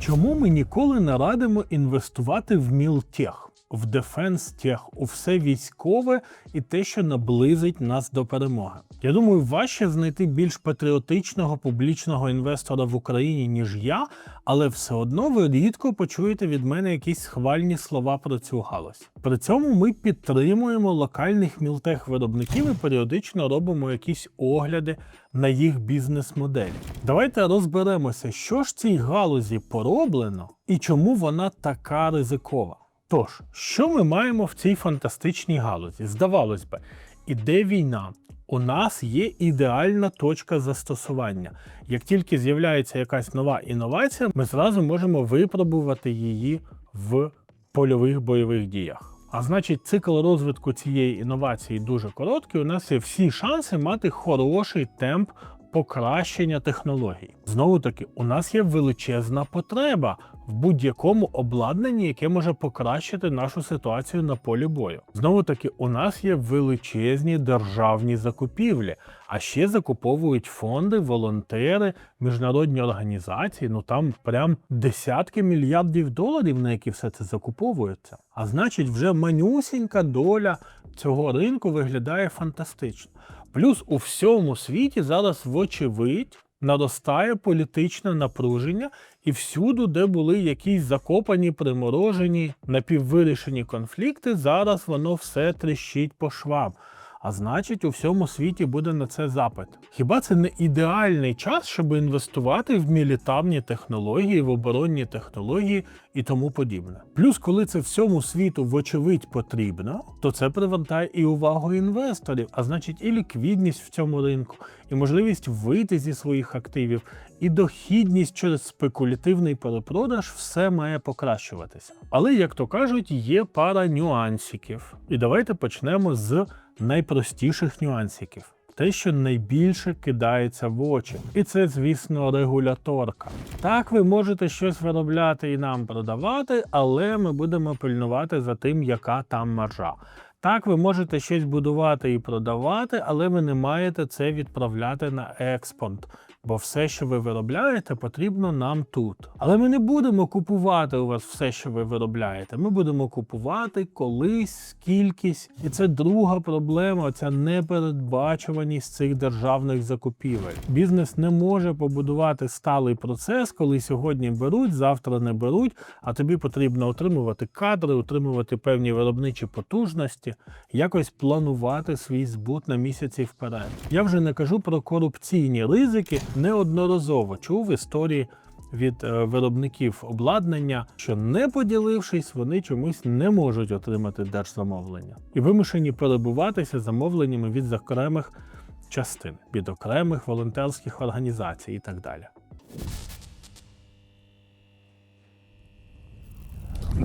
Чому ми ніколи не радимо інвестувати в мілтех, в дефенс тех, у все військове і те, що наблизить нас до перемоги? Я думаю, важче знайти більш патріотичного публічного інвестора в Україні, ніж я, але все одно ви рідко почуєте від мене якісь схвальні слова про цю галузь. При цьому ми підтримуємо локальних мілтех-виробників і періодично робимо якісь огляди на їх бізнес-моделі. Давайте розберемося, що ж цій галузі пороблено і чому вона така ризикова. Тож, що ми маємо в цій фантастичній галузі? Здавалось би, іде війна. У нас є ідеальна точка застосування. Як тільки з'являється якась нова інновація, ми зразу можемо випробувати її в польових бойових діях. А значить, цикл розвитку цієї інновації дуже короткий. У нас є всі шанси мати хороший темп покращення технологій. Знову таки, у нас є величезна потреба в будь-якому обладнанні, яке може покращити нашу ситуацію на полі бою. Знову таки, у нас є величезні державні закупівлі, а ще закуповують фонди, волонтери, міжнародні організації. Ну там прям десятки мільярдів доларів, на які все це закуповується. А значить, вже манюсінька доля цього ринку виглядає фантастично. Плюс у всьому світі зараз, вочевидь, наростає політичне напруження, і всюди, де були якісь закопані, приморожені, напіввирішені конфлікти, зараз воно все тріщить по швам. А значить, у всьому світі буде на це запит. Хіба це не ідеальний час, щоб інвестувати в мілітарні технології, в оборонні технології і тому подібне? Плюс, коли це всьому світу, вочевидь, потрібно, то це привертає і увагу інвесторів, а значить, і ліквідність в цьому ринку, і можливість вийти зі своїх активів, і дохідність через спекулятивний перепродаж все має покращуватися. Але, як то кажуть, є пара нюансиків. І давайте почнемо з найпростіших нюансиків. Те, що найбільше кидається в очі, і це, звісно, регуляторка. Так, ви можете щось виробляти і нам продавати, але ми будемо пильнувати за тим, яка там маржа. Так, ви можете щось будувати і продавати, але ви не маєте це відправляти на експорт. Бо все, що ви виробляєте, потрібно нам тут. Але ми не будемо купувати у вас все, що ви виробляєте. Ми будемо купувати колись, кількість. І це друга проблема ця непередбачуваність цих державних закупівель. Бізнес не може побудувати сталий процес, коли сьогодні беруть, завтра не беруть. А тобі потрібно отримувати кадри, отримувати певні виробничі потужності, якось планувати свій збут на місяці вперед. Я вже не кажу про корупційні ризики. Неодноразово чув історії від е, виробників обладнання, що не поділившись, вони чомусь не можуть отримати держзамовлення і вимушені перебуватися замовленнями від окремих частин, від окремих волонтерських організацій і так далі.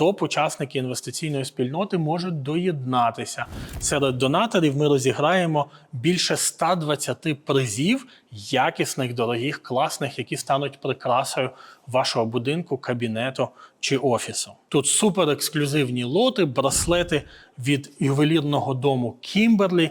Топ-учасники інвестиційної спільноти можуть доєднатися. Серед донаторів ми розіграємо більше 120 призів, якісних, дорогих, класних, які стануть прикрасою вашого будинку, кабінету чи офісу. Тут супер ексклюзивні лоти, браслети від ювелірного дому Кімберлі.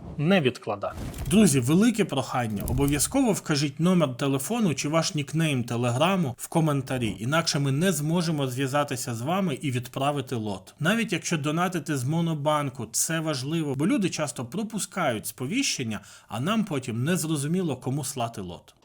не відкладати. Друзі, велике прохання. Обов'язково вкажіть номер телефону чи ваш нікнейм телеграму в коментарі, інакше ми не зможемо зв'язатися з вами і відправити лот. Навіть якщо донатити з монобанку, це важливо, бо люди часто пропускають сповіщення, а нам потім не зрозуміло, кому слати лот.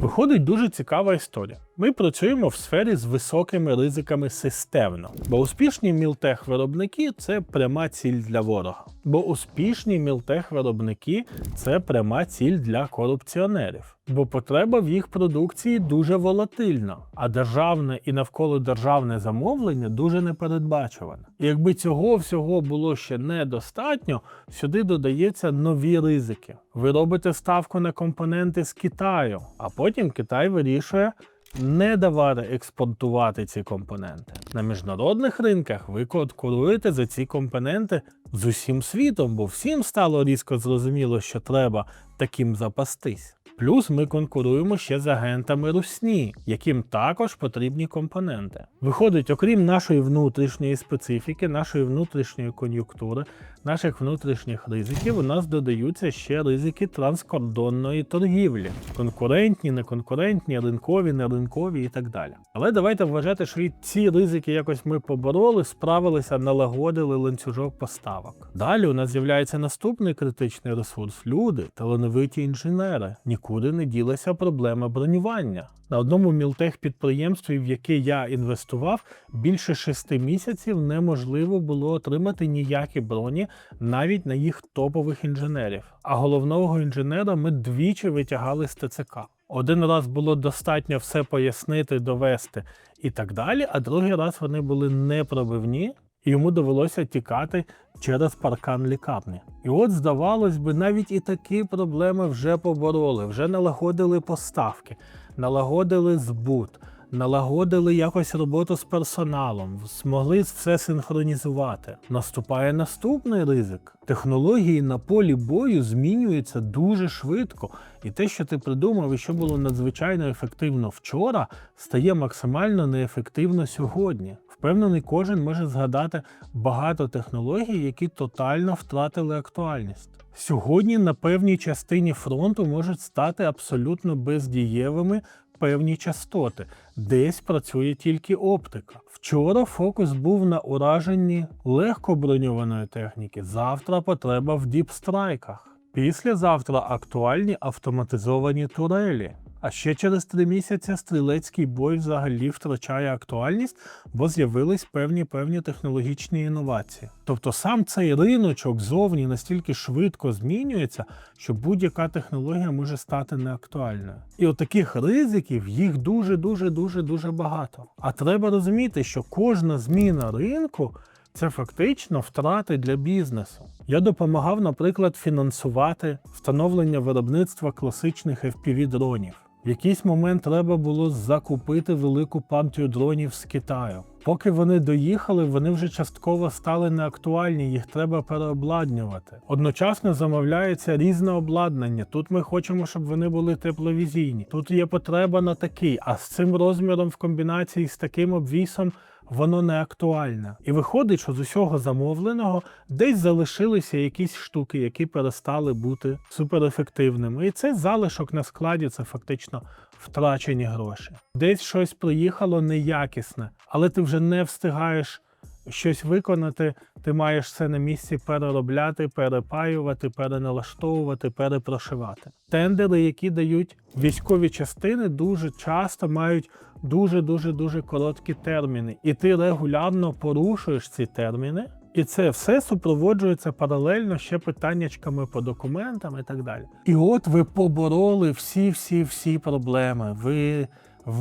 Виходить дуже цікава історія. Ми працюємо в сфері з високими ризиками системно, бо успішні мілтех-виробники це пряма ціль для ворога. Бо успішні мілтех-виробники це пряма ціль для корупціонерів. Бо потреба в їх продукції дуже волатильна, а державне і навколо державне замовлення дуже непередбачуване. І якби цього всього було ще недостатньо, сюди додаються нові ризики. Ви робите ставку на компоненти з Китаю, а потім Китай вирішує не давати експортувати ці компоненти. На міжнародних ринках ви конкуруєте за ці компоненти з усім світом, бо всім стало різко зрозуміло, що треба таким запастись. Плюс ми конкуруємо ще з агентами русні, яким також потрібні компоненти. Виходить, окрім нашої внутрішньої специфіки, нашої внутрішньої кон'юнктури, наших внутрішніх ризиків, у нас додаються ще ризики транскордонної торгівлі: конкурентні, неконкурентні, ринкові, неринкові і так далі. Але давайте вважати, що і ці ризики якось ми побороли, справилися, налагодили ланцюжок поставок. Далі у нас з'являється наступний критичний ресурс люди, талановиті інженери. Нікуди не ділася проблема бронювання. На одному мілтех-підприємстві, в яке я інвестував, більше шести місяців неможливо було отримати ніякі броні навіть на їх топових інженерів. А головного інженера ми двічі витягали з ТЦК. Один раз було достатньо все пояснити, довести і так далі, а другий раз вони були непробивні, йому довелося тікати через паркан лікарні. І от, здавалось би, навіть і такі проблеми вже побороли, вже налагодили поставки, налагодили збут, налагодили якось роботу з персоналом, змогли все синхронізувати. Наступає наступний ризик. Технології на полі бою змінюються дуже швидко, і те, що ти придумав і що було надзвичайно ефективно вчора, стає максимально неефективно сьогодні. Впевнений, кожен може згадати багато технологій, які тотально втратили актуальність. Сьогодні на певній частині фронту можуть стати абсолютно бездієвими певні частоти, десь працює тільки оптика. Вчора фокус був на ураженні легко броньованої техніки. Завтра потреба в діпстрайках. Післязавтра актуальні автоматизовані турелі. А ще через три місяці стрілецький бой взагалі втрачає актуальність, бо з'явились певні певні технологічні інновації. Тобто сам цей риночок зовні настільки швидко змінюється, що будь-яка технологія може стати неактуальною. І от таких ризиків їх дуже дуже дуже дуже багато. А треба розуміти, що кожна зміна ринку. Це фактично втрати для бізнесу. Я допомагав, наприклад, фінансувати встановлення виробництва класичних FPV-дронів. В якийсь момент треба було закупити велику партію дронів з Китаю. Поки вони доїхали, вони вже частково стали неактуальні, їх треба переобладнювати. Одночасно замовляється різне обладнання. Тут ми хочемо, щоб вони були тепловізійні. Тут є потреба на такий, а з цим розміром в комбінації з таким обвісом воно не актуальне. І виходить, що з усього замовленого десь залишилися якісь штуки, які перестали бути суперефективними. І цей залишок на складі це фактично втрачені гроші. Десь щось приїхало неякісне, але ти вже не встигаєш щось виконати, ти маєш це на місці переробляти, перепаювати, переналаштовувати, перепрошивати. Тендери, які дають військові частини, дуже часто мають дуже дуже дуже короткі терміни, і ти регулярно порушуєш ці терміни. І це все супроводжується паралельно ще питаннячками по документам і так далі. І от ви побороли всі-всі-всі проблеми. Ви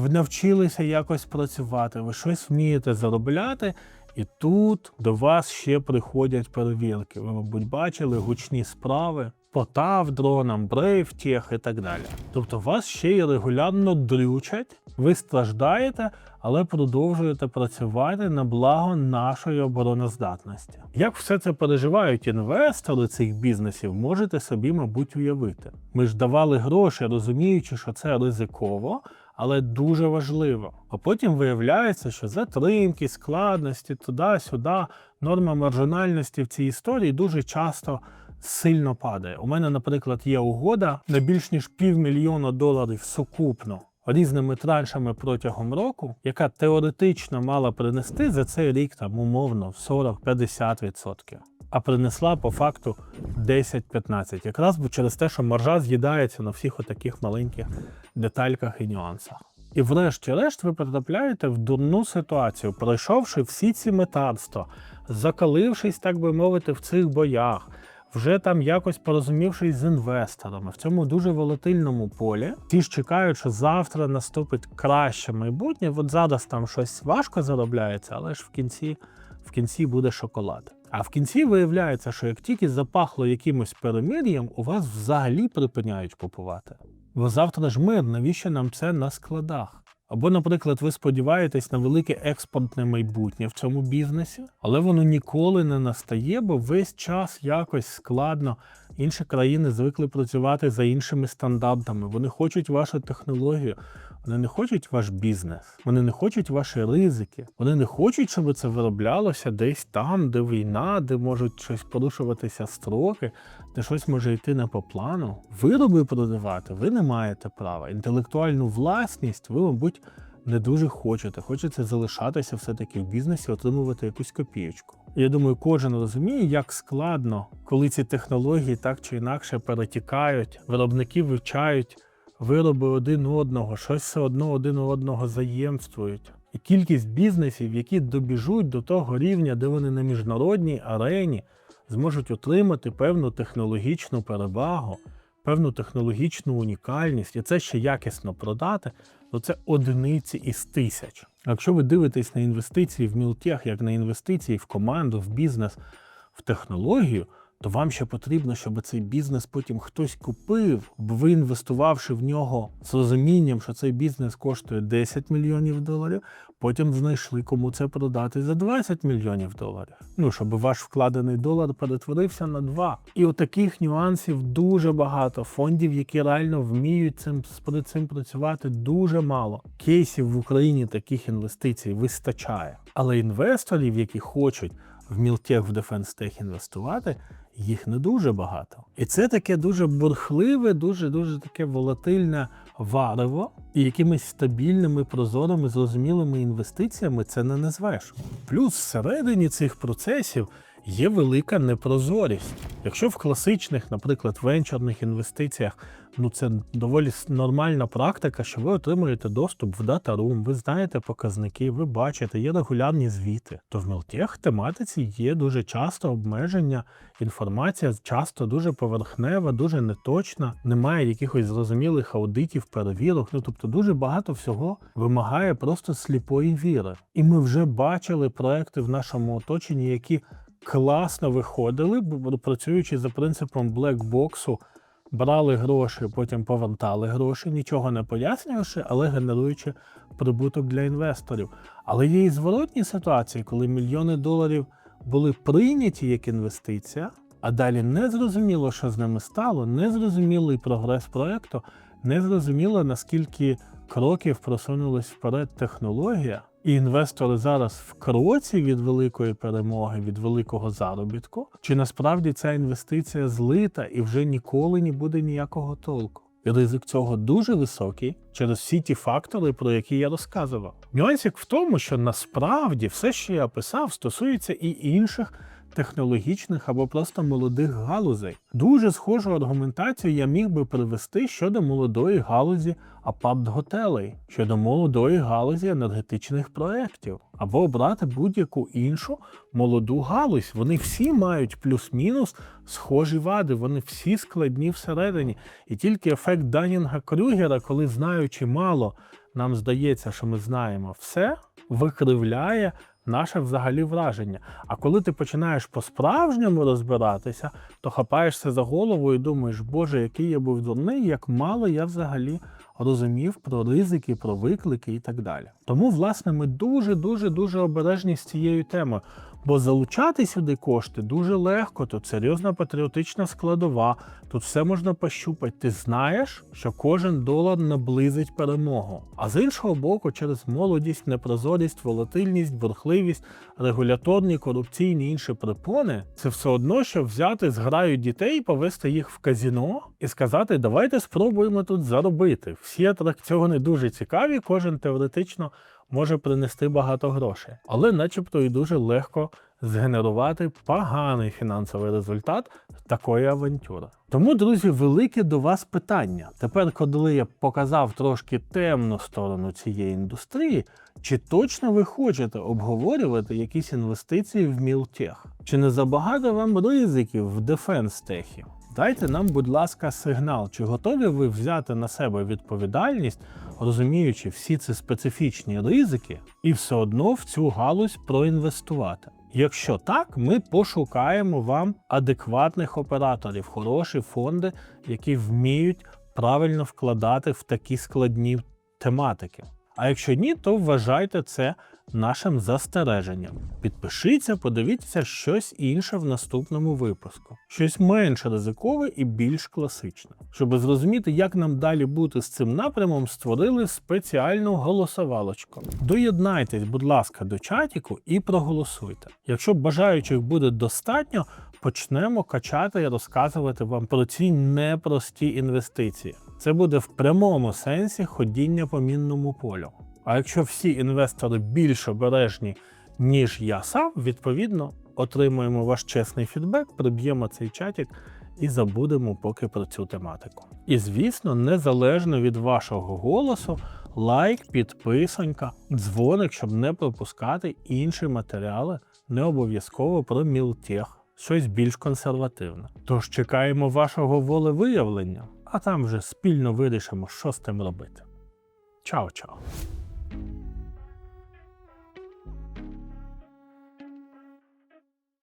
навчилися якось працювати, ви щось вмієте заробляти, і тут до вас ще приходять перевірки. Ви, мабуть, бачили гучні справи, потав дронам, брейвтех і так далі. Тобто вас ще й регулярно дрючать, ви страждаєте, але продовжуєте працювати на благо нашої обороноздатності. Як все це переживають інвестори цих бізнесів, можете собі, мабуть, уявити. Ми ж давали гроші, розуміючи, що це ризиково, але дуже важливо. А потім виявляється, що затримки, складності, туди-сюди, норма маржинальності в цій історії дуже часто сильно падає. У мене, наприклад, є угода на більш ніж півмільйона доларів сукупно. Різними траншами протягом року, яка теоретично мала принести за цей рік там умовно 40-50%, а принесла по факту 10-15%. Якраз через те, що маржа з'їдається на всіх отаких маленьких детальках і нюансах. І врешті-решт ви потрапляєте в дурну ситуацію, пройшовши всі ці метарства, закалившись, так би мовити, в цих боях, вже там якось порозумівшись з інвесторами в цьому дуже волатильному полі. Ті ж чекають, що завтра наступить краще майбутнє. От зараз там щось важко заробляється, але ж в кінці, в кінці буде шоколад. А в кінці виявляється, що як тільки запахло якимось перемир'ям, у вас взагалі припиняють купувати. Бо завтра ж мир, навіщо нам це на складах? Або, наприклад, ви сподіваєтесь на велике експортне майбутнє в цьому бізнесі, але воно ніколи не настає, бо весь час якось складно. Інші країни звикли працювати за іншими стандартами. Вони хочуть вашу технологію, вони не хочуть ваш бізнес, вони не хочуть ваші ризики, вони не хочуть, щоб це вироблялося десь там, де війна, де можуть щось порушуватися строки, де щось може йти не по плану. Вироби продавати ви не маєте права. Інтелектуальну власність ви, мабуть, не дуже хочете. Хочете залишатися все-таки в бізнесі, отримувати якусь копієчку. Я думаю, кожен розуміє, як складно, коли ці технології так чи інакше перетікають, виробники вивчають вироби один одного, щось все одно один у одного заємствують. І кількість бізнесів, які добіжуть до того рівня, де вони на міжнародній арені зможуть отримати певну технологічну перевагу, певну технологічну унікальність, і це ще якісно продати, то це одиниці із тисяч. Якщо ви дивитесь на інвестиції в Мілтех, як на інвестиції в команду, в бізнес, в технологію, то вам ще потрібно, щоб цей бізнес потім хтось купив, бо ви інвестувавши в нього з розумінням, що цей бізнес коштує 10 мільйонів доларів, потім знайшли кому це продати за 20 мільйонів доларів. Ну, щоб ваш вкладений долар перетворився на 2. І отаких нюансів дуже багато. Фондів, які реально вміють цим цим працювати, дуже мало. Кейсів в Україні таких інвестицій вистачає. Але інвесторів, які хочуть в Мілтех, в Tech інвестувати, їх не дуже багато. І це таке дуже бурхливе, дуже дуже таке волатильне варево, і якимись стабільними, прозорими, зрозумілими інвестиціями це не назвеш. Плюс всередині цих процесів є велика непрозорість. Якщо в класичних, наприклад, венчурних інвестиціях, ну це доволі нормальна практика, що ви отримуєте доступ в дата-рум, ви знаєте показники, ви бачите, є регулярні звіти. То в Мелтех тематиці є дуже часто обмеження, інформація часто дуже поверхнева, дуже неточна, немає якихось зрозумілих аудитів, перевірок. Ну тобто дуже багато всього вимагає просто сліпої віри. І ми вже бачили проекти в нашому оточенні, які класно виходили, працюючи за принципом блекбоксу, брали гроші, потім повертали гроші, нічого не пояснювавши, але генеруючи прибуток для інвесторів. Але є і зворотні ситуації, коли мільйони доларів були прийняті як інвестиція, а далі не зрозуміло, що з ними стало, не зрозумілий прогрес проекту, не зрозуміло, наскільки кроків просунулась вперед технологія, і інвестори зараз в кроці від великої перемоги, від великого заробітку, чи насправді ця інвестиція злита і вже ніколи не буде ніякого толку. Ризик цього дуже високий через всі ті фактори, про які я розказував. Нюансик в тому, що насправді все, що я описав, стосується і інших технологічних або просто молодих галузей. Дуже схожу аргументацію я міг би привести щодо молодої галузі апарт-готелей, щодо молодої галузі енергетичних проєктів, або обрати будь-яку іншу молоду галузь. Вони всі мають плюс-мінус схожі вади, вони всі складні всередині. І тільки ефект Данінга Крюгера, коли знаючи мало, нам здається, що ми знаємо все, викривляє наше взагалі враження. А коли ти починаєш по-справжньому розбиратися, то хапаєшся за голову і думаєш, Боже, який я був дурний, як мало я взагалі розумів про ризики, про виклики і так далі. Тому, власне, ми дуже дуже дуже обережні з цією темою. Бо залучати сюди кошти дуже легко, тут серйозна патріотична складова, тут все можна пощупати. Ти знаєш, що кожен долар наблизить перемогу. А з іншого боку, через молодість, непрозорість, волатильність, бурхливість, регуляторні, корупційні інші препони, це все одно, що взяти зграю дітей, повести їх в казіно і сказати, давайте спробуємо тут заробити. Всі атракціони дуже цікаві, кожен теоретично може принести багато грошей, але начебто і дуже легко згенерувати поганий фінансовий результат такої авантюри. Тому, друзі, велике до вас питання. Тепер, коли я показав трошки темну сторону цієї індустрії, чи точно ви хочете обговорювати якісь інвестиції в Мілтех? Чи не забагато вам ризиків в дефенс-техі? Дайте нам, будь ласка, сигнал, чи готові ви взяти на себе відповідальність, розуміючи всі ці специфічні ризики, і все одно в цю галузь проінвестувати. Якщо так, ми пошукаємо вам адекватних операторів, хороші фонди, які вміють правильно вкладати в такі складні тематики. А якщо ні, то вважайте це нашим застереженням. Підпишіться, подивіться щось інше в наступному випуску, щось менш ризикове і більш класичне. Щоб зрозуміти, як нам далі бути з цим напрямом, створили спеціальну голосовалочку. Доєднайтесь, будь ласка, до чатіку і проголосуйте. Якщо бажаючих буде достатньо, почнемо качати і розказувати вам про ці непрості інвестиції. Це буде в прямому сенсі ходіння по мінному полю. А якщо всі інвестори більш обережні, ніж я сам, відповідно отримуємо ваш чесний фідбек, приб'ємо цей чатик і забудемо поки про цю тематику. І звісно, незалежно від вашого голосу, лайк, підписонька, дзвоник, щоб не пропускати інші матеріали, не обов'язково про мілтех, щось більш консервативне. Тож чекаємо вашого волевиявлення, а там вже спільно вирішимо, що з тим робити. Чао-чао!